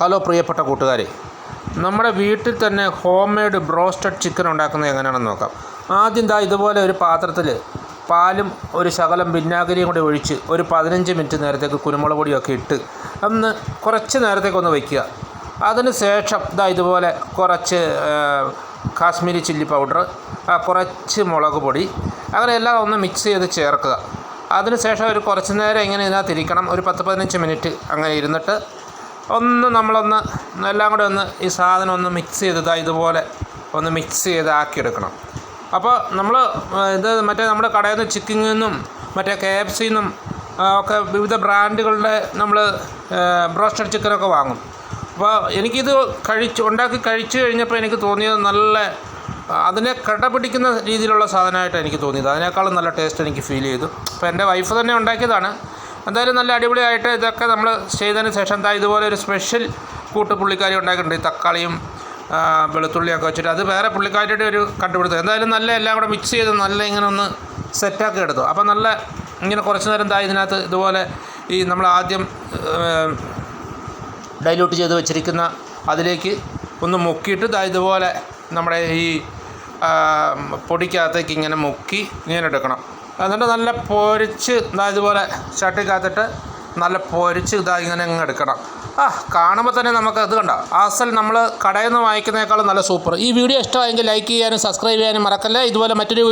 Hello പ്രിയപ്പെട്ട കൂട്ടുകാരെ നമ്മുടെ വീട്ടിൽ തന്നെ ഹോം മെയ്ഡ് ബ്രോസ്റ്റഡ് ചിക്കൻ ഉണ്ടാക്കുന്നത് എങ്ങനെയാണെന്ന് നോക്കാം. ആദ്യം ദാ ഇതുപോലെ ഒരു പാത്രത്തിൽ പാലും ഒരു ശകലം വിന്നാഗിരിയും കൂടി ഒഴിച്ച് ഒരു പതിനഞ്ച് മിനിറ്റ് നേരത്തേക്ക് കുരുമുളക് പൊടിയൊക്കെ ഇട്ട് ഒന്ന് കുറച്ച് നേരത്തേക്ക് ഒന്ന് വയ്ക്കുക. അതിന് ശേഷം ദാ ഇതുപോലെ കുറച്ച് കാശ്മീരി ചില്ലി പൗഡർ കുറച്ച് മുളക് പൊടി അങ്ങനെ എല്ലാം ഒന്ന് മിക്സ് ചെയ്ത് ചേർക്കുക. അതിനുശേഷം ഒരു കുറച്ച് നേരം ഇങ്ങനെ ഇതിനകത്ത് ഇരിക്കണം ഒരു പത്ത് പതിനഞ്ച് മിനിറ്റ് അങ്ങനെ ഇരുന്നിട്ട് ഒന്ന് നമ്മളൊന്ന് എല്ലാം കൂടെ ഒന്ന് ഈ സാധനം ഒന്ന് മിക്സ് ചെയ്ത് ദാ ഇതുപോലെ ഒന്ന് മിക്സ് ചെയ്ത് ആക്കിയെടുക്കണം. അപ്പോൾ നമ്മൾ ഇത് മറ്റേ നമ്മുടെ കടയിൽ നിന്ന് ചിക്കിൽ നിന്നും മറ്റേ കെ എഫ് സിയിൽ നിന്നും ഒക്കെ വിവിധ ബ്രാൻഡുകളുടെ നമ്മൾ ബ്രോസ്റ്റഡ് ചിക്കനൊക്കെ വാങ്ങും. അപ്പോൾ എനിക്കിത് കഴിച്ച് ഉണ്ടാക്കി കഴിച്ചു കഴിഞ്ഞപ്പോൾ എനിക്ക് തോന്നിയത് നല്ല അതിനെ കടപിടിക്കുന്ന രീതിയിലുള്ള സാധനമായിട്ട് എനിക്ക് തോന്നിയത്. അതിനേക്കാളും നല്ല ടേസ്റ്റ് എനിക്ക് ഫീൽ ചെയ്തു. അപ്പോൾ എന്റെ വൈഫ് തന്നെ ഉണ്ടാക്കിയതാണ്. എന്തായാലും നല്ല അടിപൊളിയായിട്ട് ഇതൊക്കെ നമ്മൾ ചെയ്തതിന് ശേഷം എന്താ ഇതുപോലെ ഒരു സ്പെഷ്യൽ കൂട്ട് പുള്ളിക്കാരി ഉണ്ടാക്കിയിട്ടുണ്ട് ഈ തക്കാളിയും വെളുത്തുള്ളിയൊക്കെ വെച്ചിട്ട് അത് വേറെ പുള്ളിക്കാരിയുടെ ഒരു കണ്ടുപിടുത്തം. എന്തായാലും നല്ല എല്ലാം കൂടെ മിക്സ് ചെയ്ത് നല്ല ഇങ്ങനെ ഒന്ന് സെറ്റാക്കി എടുത്തു. അപ്പോൾ നല്ല ഇങ്ങനെ കുറച്ച് നേരം എന്താ ഇതിനകത്ത് ഇതുപോലെ ഈ നമ്മൾ ആദ്യം ഡൈല്യൂട്ട് ചെയ്ത് വെച്ചിരിക്കുന്ന അതിലേക്ക് ഒന്ന് മുക്കിയിട്ട് ഇതുപോലെ നമ്മുടെ ഈ പൊടിക്കകത്തേക്ക് ഇങ്ങനെ മുക്കി ഇങ്ങനെ എടുക്കണം. എന്നിട്ട് നല്ല പൊരിച്ച് ഇതാ ഇതുപോലെ ചട്ടിക്കകത്തിട്ട് നല്ല പൊരിച്ച് ഇതാ ഇങ്ങനെ അങ്ങ് എടുക്കണം. ആ കാണുമ്പോൾ തന്നെ നമുക്ക് ഇത് കണ്ട? അസൽ നമ്മൾ കടയിൽ നിന്ന് വാങ്ങിക്കുന്നതിനേക്കാളും നല്ല സൂപ്പർ. ഈ വീഡിയോ ഇഷ്ടമായെങ്കിൽ ലൈക്ക് ചെയ്യാനും സബ്സ്ക്രൈബ് ചെയ്യാനും മറക്കല്ലേ? ഇതുപോലെ മറ്റൊരു വീഡിയോ